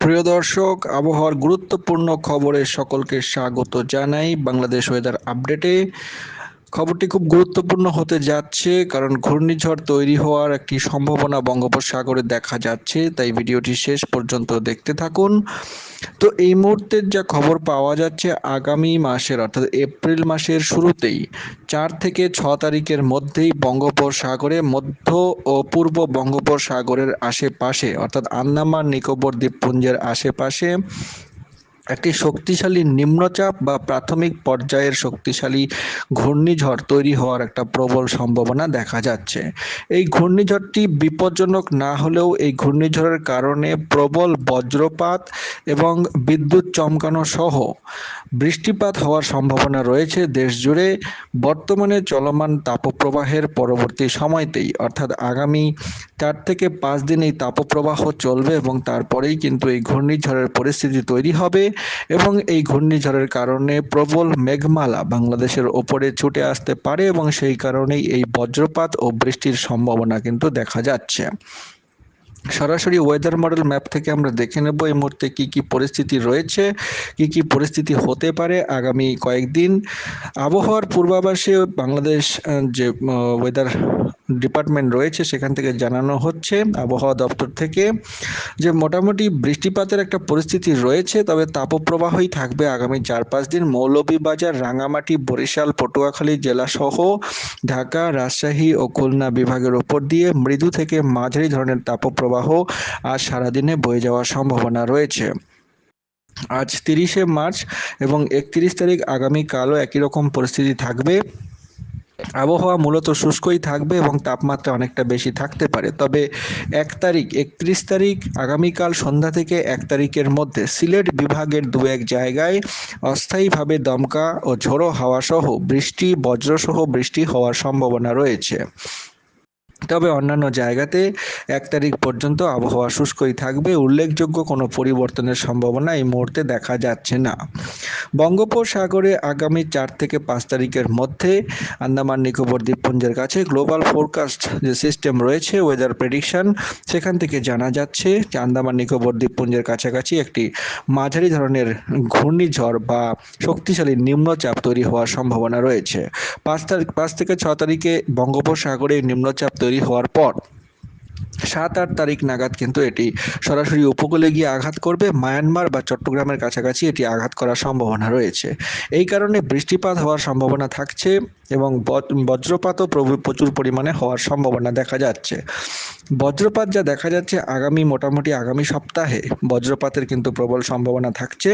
প্রিয় দর্শক আবহাওয়ার গুরুত্বপূর্ণ খবরে সকলকে স্বাগত জানাই বাংলাদেশ ওয়েদার আপডেটে খবরটি খুব গুরুত্বপূর্ণ হতে যাচ্ছে কারণ ঘূর্ণিঝড় তৈরি হওয়ার একটি সম্ভাবনা বঙ্গোপসাগরে দেখা যাচ্ছে, তাই ভিডিওটি শেষ পর্যন্ত দেখতে থাকুন। তো এই মুহূর্তের যা খবর পাওয়া যাচ্ছে, আগামী মাসের অর্থাৎ এপ্রিল মাসের শুরুতেই, চার থেকে ছ তারিখের মধ্যেই বঙ্গোপসাগরে মধ্য ও পূর্ব বঙ্গোপসাগরের আশেপাশে, অর্থাৎ আন্দামান, নিকোবর, দ্বীপপুঞ্জের আশেপাশে একটি শক্তিশালী নিম্নচাপ বা প্রাথমিক পর্যায়ের শক্তিশালী ঘূর্ণিঝড় তৈরি হওয়ার একটা প্রবল সম্ভাবনা দেখা যাচ্ছে। এই ঘূর্ণিঝড়টি বিপজ্জনক না হলেও এই ঘূর্ণিঝড়ের কারণে প্রবল বজ্রপাত এবং বিদ্যুৎ চমকানো সহ বৃষ্টিপাত হওয়ার সম্ভাবনা রয়েছে দেশ জুড়ে বর্তমানে চলমান তাপপ্রবাহের পরবর্তী সময়তেই, অর্থাৎ আগামী চার থেকে পাঁচ দিন এই তাপপ্রবাহ চলবে এবং তারপরেই কিন্তু এই ঘূর্ণিঝড়ের পরিস্থিতি তৈরি হবে। এবং এই ঘূর্ণিঝড়ের কারণে প্রবল মেঘমালা বাংলাদেশের ওপরে ছুটে আসতে পারে এবং সেই কারণেই এই বজ্রপাত ও বৃষ্টির সম্ভাবনা কিন্তু দেখা যাচ্ছে। সরাসরি ওয়েদার মডেল ম্যাপ থেকে আমরা দেখে নেব এই মুহূর্তে কি কি পরিস্থিতি রয়েছে, কি কি পরিস্থিতি হতে পারে আগামী কয়েকদিন। আবহাওয়ার পূর্বাভাসে বাংলাদেশ যে ওয়েদার ডিপার্টমেন্ট রয়েছে সেখান থেকে জানানো হচ্ছে আবহাওয়া দপ্তর থেকে যে মোটামুটি বৃষ্টিপাতের একটা পরিস্থিতি রয়েছে, তবে তাপপ্রবাহই থাকবে আগামী চার পাঁচ দিন। মৌলভীবাজার, রাঙামাটি, বরিশাল, পটুয়াখালী জেলাসহ ঢাকা, রাজশাহী ও খুলনা বিভাগের ওপর দিয়ে মৃদু থেকে মাঝারি ধরনের তাপপ্রবাহ আজ সারাদিনে বয়ে যাওয়ার সম্ভাবনা রয়েছে। আজ তিরিশে মার্চ এবং একত্রিশ তারিখ আগামীকালও একই রকম পরিস্থিতি থাকবে। আবহাওয়া মূলত শুষ্কই থাকবে এবং তাপমাত্রা অনেকটা বেশি থাকতে পারে। তবে এক তারিখ, একত্রিশ তারিখ আগামীকাল সন্ধ্যা থেকে এক তারিখের মধ্যে সিলেট বিভাগের দু এক জায়গায় অস্থায়ীভাবে দমকা ও ঝোড়ো হাওয়া সহ বৃষ্টি, বজ্রসহ বৃষ্টি হওয়ার সম্ভাবনা রয়েছে। তবে অন্যান্য জায়গাতে এক তারিখ পর্যন্ত আবহাওয়া শুষ্কই থাকবে। উল্লেখযোগ্য কোনো পরিবর্তনের সম্ভাবনা এই মুহূর্তে দেখা যাচ্ছে না। বঙ্গোপসাগরে আগামী চার থেকে পাঁচ তারিখের মধ্যে আন্দামান, নিকোবর, দ্বীপপুঞ্জের কাছে গ্লোবাল ফোরকাস্ট যে সিস্টেম রয়েছে, ওয়েদার প্রেডিকশন, সেখান থেকে জানা যাচ্ছে যে আন্দামান, নিকোবর, দ্বীপপুঞ্জের কাছাকাছি একটি মাঝারি ধরনের ঘূর্ণিঝড় বা শক্তিশালী নিম্নচাপ তৈরি হওয়ার সম্ভাবনা রয়েছে। পাঁচ তারিখ, পাঁচ থেকে ছ তারিখে বঙ্গোপসাগরে নিম্নচাপ তৈরি হওয়ার পর সাত আট তারিখ নাগাদ কিন্তু এটি সরাসরি উপকূলে গিয়ে আঘাত করবে। মায়ানমার বা চট্টগ্রামের কাছাকাছি এটি আঘাত করার সম্ভাবনা রয়েছে। এই কারণে বৃষ্টিপাত হওয়ার সম্ভাবনা থাকছে এবং বজ্রপাতও প্রচুর পরিমাণে হওয়ার সম্ভাবনা দেখা যাচ্ছে। বজ্রপাত যা দেখা যাচ্ছে আগামী, মোটামুটি আগামী সপ্তাহে বজ্রপাতের কিন্তু প্রবল সম্ভাবনা থাকছে।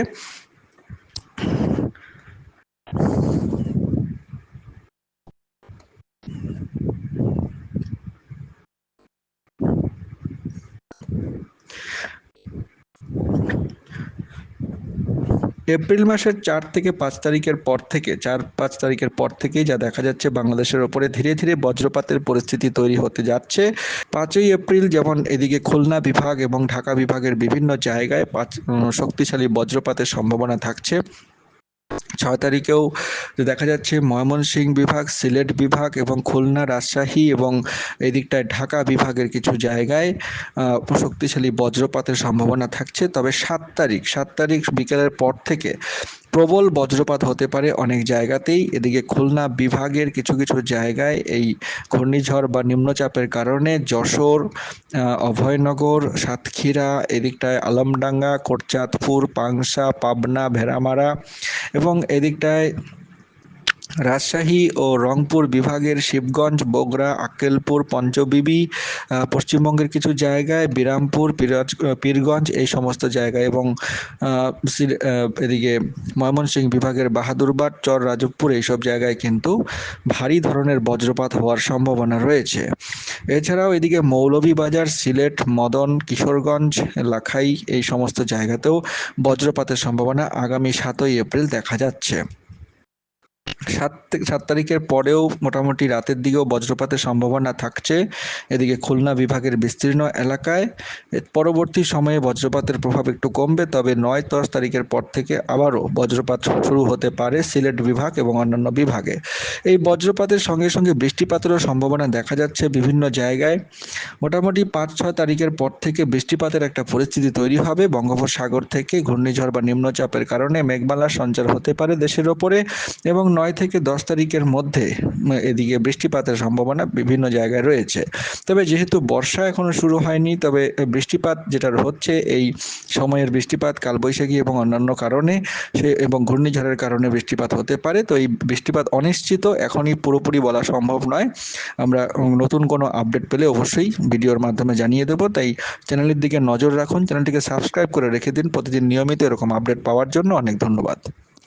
এপ্রিল মাসের চার থেকে পাঁচ তারিখের পর থেকে, চার পাঁচ তারিখের পর থেকেই যা দেখা যাচ্ছে বাংলাদেশের ওপরে ধীরে ধীরে বজ্রপাতের পরিস্থিতি তৈরি হতে যাচ্ছে। পাঁচই এপ্রিল যেমন এদিকে খুলনা বিভাগ এবং ঢাকা বিভাগের বিভিন্ন জায়গায় পাঁচ শক্তিশালী বজ্রপাতের সম্ভাবনা থাকছে। ছয় তারিখেও দেখা যাচ্ছে ময়মনসিংহ বিভাগ, সিলেট বিভাগ এবং খুলনা, রাজশাহী এবং এদিকটায় ঢাকা বিভাগের কিছু জায়গায় শক্তিশালী বজ্রপাতের সম্ভাবনা থাকছে। তবে সাত তারিখ সাত তারিখ বিকেলের পর থেকে প্রবল বজ্রপাত হতে পারে অনেক জায়গাতেই। এদিকে খুলনা বিভাগের কিছু কিছু জায়গায় এই ঘূর্ণিঝড় বা নিম্নচাপের কারণে যশোর অভয়নগর, সাতক্ষীরা, এদিকটায় আলমডাঙ্গা, কোটচাঁদপুর, পাংশা, পাবনা, ভেড়ামারা এবং এদিকটায় রাজশাহী ও রংপুর বিভাগের শিবগঞ্জ, বগুড়া, আক্কেলপুর, পঞ্চবিবি পশ্চিমবঙ্গের কিছু জায়গায়, বিরামপুর, পিরাজ পীরগঞ্জ এই সমস্ত জায়গায় এবং এদিকে ময়মনসিংহ বিভাগের বাহাদুরবাদ চর রাজবপুর এইসব জায়গায় কিন্তু ভারী ধরনের বজ্রপাত হওয়ার সম্ভাবনা রয়েছে। এছাড়াও এদিকে মৌলভীবাজার, সিলেট, মদন, কিশোরগঞ্জ, লাখাই এই সমস্ত জায়গাতেও বজ্রপাতের সম্ভাবনা আগামী সাতই এপ্রিল দেখা যাচ্ছে। সাত সাত তারিখের পরেও মোটামুটি রাতের দিকেও বজ্রপাতের সম্ভাবনা থাকছে। এদিকে খুলনা বিভাগের বিস্তীর্ণ এলাকায় পরবর্তী সময়ে বজ্রপাতের প্রভাব একটু কমবে, তবে নয় দশ তারিখের পর থেকে আবারও বজ্রপাত শুরু হতে পারে সিলেট বিভাগ এবং অন্যান্য বিভাগে। এই বজ্রপাতের সঙ্গে সঙ্গে বৃষ্টিপাতেরও সম্ভাবনা দেখা যাচ্ছে বিভিন্ন জায়গায়। মোটামুটি পাঁচ, ছয় তারিখের পর থেকে বৃষ্টিপাতের একটা পরিস্থিতি তৈরি হবে। বঙ্গোপসাগর থেকে ঘূর্ণিঝড় বা নিম্নচাপের কারণে মেঘমালার সঞ্চার হতে পারে দেশের ওপরে এবং নয় থেকে দশ তারিখের মধ্যে এদিকে বৃষ্টিপাতের সম্ভাবনা বিভিন্ন জায়গায় রয়েছে। তবে যেহেতু বর্ষা এখনও শুরু হয়নি, তবে বৃষ্টিপাত যেটা হচ্ছে, এই সময়ের বৃষ্টিপাত কালবৈশাখী এবং অন্যান্য কারণে, সে, এবং ঘূর্ণিঝড়ের কারণে বৃষ্টিপাত হতে পারে। তো এই বৃষ্টিপাত অনিশ্চিত, এখনই পুরোপুরি বলা সম্ভব নয়। আমরা নতুন কোনো আপডেট পেলে অবশ্যই ভিডিওর মাধ্যমে জানিয়ে দেবো। তাই চ্যানেলের দিকে নজর রাখুন, চ্যানেলটিকে সাবস্ক্রাইব করে রেখে দিন। প্রতিদিন নিয়মিত এরকম আপডেট পাওয়ার জন্য অনেক ধন্যবাদ।